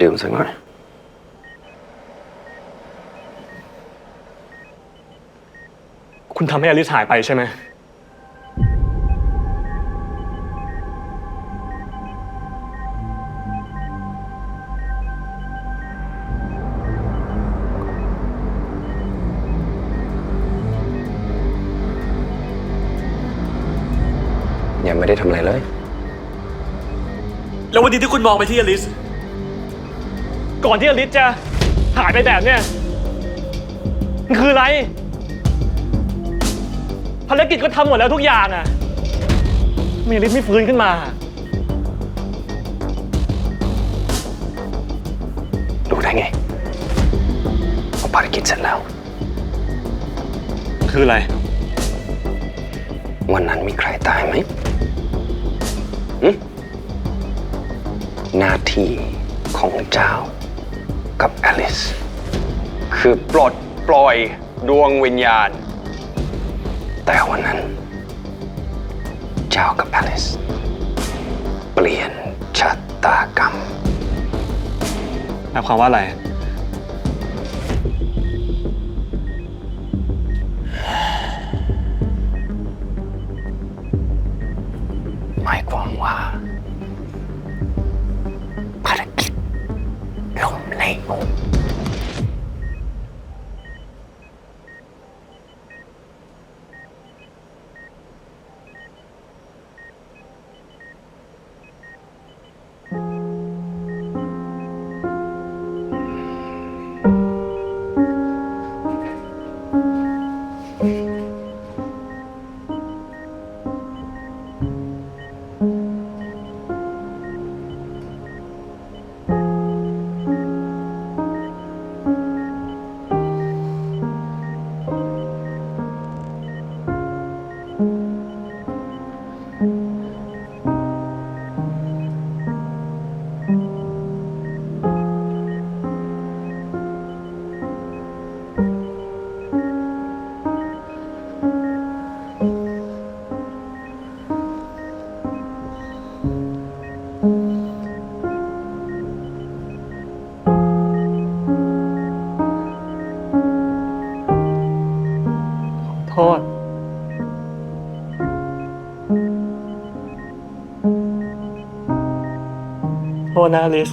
ดื่มสักหน่อย คุณทำให้อลิสหายไปใช่ไหม ยังไม่ได้ทำอะไรเลย แล้ววันนี้ที่คุณมองไปที่อลิส ก่อนที่อลิสจะหายไปแบบเนี้ยมันคืออะไรภารกิจก็ทำหมดแล้วทุกอย่างอะทำไมอลิสไม่ฟื้นขึ้นมา รู้ได้ไงว่าภารกิจเสร็จแล้ว คืออะไร วันนั้นมีใครตายไหมหึหน้าที่ของเจ้า กับอลิส คือปลดปล่อยดวงวิญญาณ แต่วันนั้น เจ้ากับอลิส เปลี่ยนชะตากรรมหมายความว่าอะไร หมายความว่า ล้ โทษ โทษนะอลิส